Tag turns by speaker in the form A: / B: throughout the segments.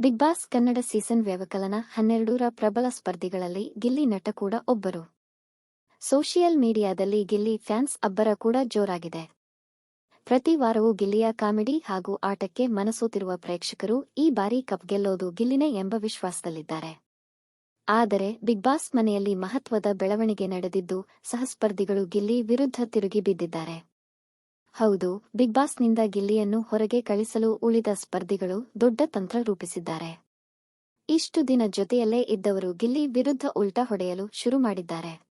A: Big boss Kannada season ವ್ಯವಕಲನ ಹನ್ನೆರಡೂರ ಪ್ರಬಲ ಸ್ಪರ್ಧಿಗಳಲ್ಲಿ ಗಿಲ್ಲಿ ನಟ ಕೂಡ ಒಬ್ಬರು. ಸೋಷಿಯಲ್ ಮೀಡಿಯಾದಲ್ಲಿ ಗಿಲ್ಲಿ ಫ್ಯಾನ್ಸ್ ಅಬ್ಬರ ಕೂಡ ಜೋರಾಗಿದೆ. ಪ್ರತಿ ವಾರವೂ ಗಿಲ್ಲಿಯ ಕಾಮಿಡಿ ಹಾಗೂ ಆಟಕ್ಕೆ ಮನಸೋತಿರುವ ಪ್ರೇಕ್ಷಕರು ಈ ಬಾರಿ ಕಪ್ ಗೆಲ್ಲೋದು ಗಿಲ್ಲಿನೇ ಎಂಬ ವಿಶ್ವಾಸದಲ್ಲಿದ್ದಾರೆ. ಆದರೆ ಬಿಗ್ ಬಾಸ್ ಮನೆಯಲ್ಲಿ ಮಹತ್ವದ ಬೆಳವಣಿಗೆ ನಡೆದಿದ್ದು ಸಹಸ್ಪರ್ಧಿಗಳು ಗಿಲ್ಲಿ ವಿರುದ್ಧ ತಿರುಗಿ ಬಿದ್ದಿದ್ದಾರೆ. ಹೌದು, ಬಿಗ್ ಬಾಸ್ನಿಂದ ಗಿಲ್ಲಿಯನ್ನು ಹೊರಗೆ ಕಳಿಸಲು ಉಳಿದ ಸ್ಪರ್ಧಿಗಳು ದೊಡ್ಡ ತಂತ್ರ ರೂಪಿಸಿದ್ದಾರೆ. ಇಷ್ಟು ದಿನ ಜೊತೆಯಲ್ಲೇ ಇದ್ದವರು ಗಿಲ್ಲಿ ವಿರುದ್ಧ ಉಲ್ಟಾ ಹೊಡೆಯಲು ಶುರು ಮಾಡಿದ್ದಾರೆ.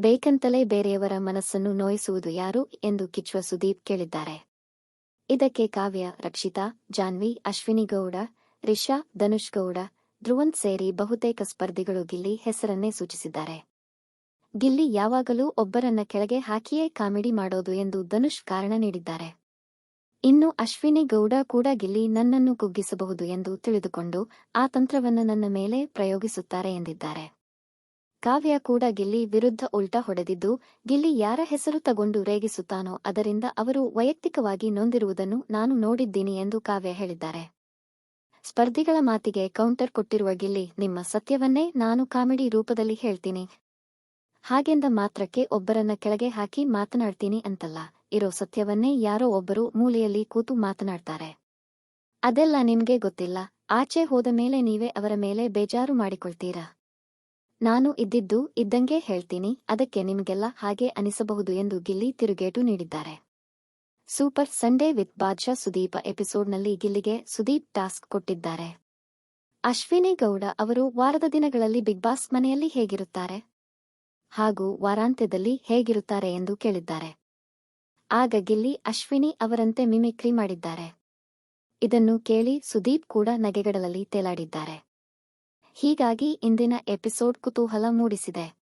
A: ಬೇಕಂತಲೇ ಬೇರೆಯವರ ಮನಸ್ಸನ್ನು ನೋಯಿಸುವುದು ಯಾರು ಎಂದು ಕಿಚ್ಚುವ ಸುದೀಪ್ ಕೇಳಿದ್ದಾರೆ. ಇದಕ್ಕೆ ಕಾವ್ಯ, ರಕ್ಷಿತಾ, ಜಾನ್ವಿ, ಅಶ್ವಿನಿ ಗೌಡ, ರಿಷಾ, ಧನುಷ್ ಗೌಡ, ಧ್ರುವಂತ್ ಸೇರಿ ಬಹುತೇಕ ಸ್ಪರ್ಧಿಗಳು ಗಿಲ್ಲಿ ಹೆಸರನ್ನೇ ಸೂಚಿಸಿದ್ದಾರೆ. ಗಿಲ್ಲಿ ಯಾವಾಗಲೂ ಒಬ್ಬರನ್ನ ಕೆಳಗೆ ಹಾಕಿಯೇ ಕಾಮಿಡಿ ಮಾಡೋದು ಎಂದು ಧನುಷ್ ಕಾರಣ ನೀಡಿದ್ದಾರೆ. ಇನ್ನು ಅಶ್ವಿನಿ ಗೌಡ ಕೂಡ ಗಿಲ್ಲಿ ನನ್ನನ್ನು ಕುಗ್ಗಿಸಬಹುದು ಎಂದು ತಿಳಿದುಕೊಂಡು ಆ ತಂತ್ರವನ್ನು ನನ್ನ ಮೇಲೆ ಪ್ರಯೋಗಿಸುತ್ತಾರೆ ಎಂದಿದ್ದಾರೆ. ಕಾವ್ಯ ಕೂಡ ಗಿಲ್ಲಿ ವಿರುದ್ಧ ಉಲ್ಟಾ ಹೊಡೆದಿದ್ದು, ಗಿಲ್ಲಿ ಯಾರ ಹೆಸರು ತಗೊಂಡು ರೇಗಿಸುತ್ತಾನೋ ಅದರಿಂದ ಅವರು ವೈಯಕ್ತಿಕವಾಗಿ ನೊಂದಿರುವುದನ್ನು ನಾನು ನೋಡಿದ್ದೀನಿ ಎಂದು ಕಾವ್ಯ ಹೇಳಿದ್ದಾರೆ. ಸ್ಪರ್ಧಿಗಳ ಮಾತಿಗೆ ಕೌಂಟರ್ ಕೊಟ್ಟಿರುವ ಗಿಲ್ಲಿ, ನಿಮ್ಮ ಸತ್ಯವನ್ನೇ ನಾನು ಕಾಮಿಡಿ ರೂಪದಲ್ಲಿ ಹೇಳ್ತೀನಿ. ಹಾಗೆಂದ ಮಾತ್ರಕ್ಕೆ ಒಬ್ಬರನ್ನ ಕೆಳಗೆ ಹಾಕಿ ಮಾತನಾಡ್ತೀನಿ ಅಂತಲ್ಲ. ಇರೋ ಸತ್ಯವನ್ನೇ ಯಾರೋ ಒಬ್ಬರು ಮೂಲೆಯಲ್ಲಿ ಕೂತು ಮಾತನಾಡ್ತಾರೆ. ಅದೆಲ್ಲ ನಿಮ್ಗೆ ಗೊತ್ತಿಲ್ಲ. ಆಚೆ ಹೋದ ಮೇಲೆ ನೀವೇ ಅವರ ಮೇಲೆ ಬೇಜಾರು ಮಾಡಿಕೊಳ್ತೀರಾ? ನಾನು ಇದ್ದಿದ್ದು ಇದ್ದಂಗೆ ಹೇಳ್ತೀನಿ. ಅದಕ್ಕೆ ನಿಮ್ಗೆಲ್ಲ ಹಾಗೆ ಅನಿಸಬಹುದು ಎಂದು ಗಿಲ್ಲಿ ತಿರುಗೇಟು ನೀಡಿದ್ದಾರೆ. Super Sunday with Badshah Sudeep ಎಪಿಸೋಡ್ನಲ್ಲಿ ಗಿಲ್ಲಿಗೆ ಸುದೀಪ್ ಟಾಸ್ಕ್ ಕೊಟ್ಟಿದ್ದಾರೆ. ಅಶ್ವಿನಿ ಗೌಡ ಅವರು ವಾರದ ದಿನಗಳಲ್ಲಿ ಬಿಗ್ ಬಾಸ್ ಮನೆಯಲ್ಲಿ ಹೇಗಿರುತ್ತಾರೆ? ಹಾಗೂ ವಾರಾಂತ್ಯದಲ್ಲಿ ಹೇಗಿರುತ್ತಾರೆ ಎಂದು ಕೇಳಿದ್ದಾರೆ. ಆಗ ಗಿಲ್ಲಿ, ಅಶ್ವಿನಿ ಅವರಂತೆ ಮಿಮಿಕ್ರಿ ಮಾಡಿದ್ದಾರೆ. ಇದನ್ನು ಕೇಳಿ ಸುದೀಪ್ ಕೂಡ ನಗೆಗಡಲಲ್ಲಿ ತೇಲಾಡಿದ್ದಾರೆ. ಹೀಗಾಗಿ ಇಂದಿನ ಎಪಿಸೋಡ್ ಕುತೂಹಲ ಮೂಡಿಸಿದೆ.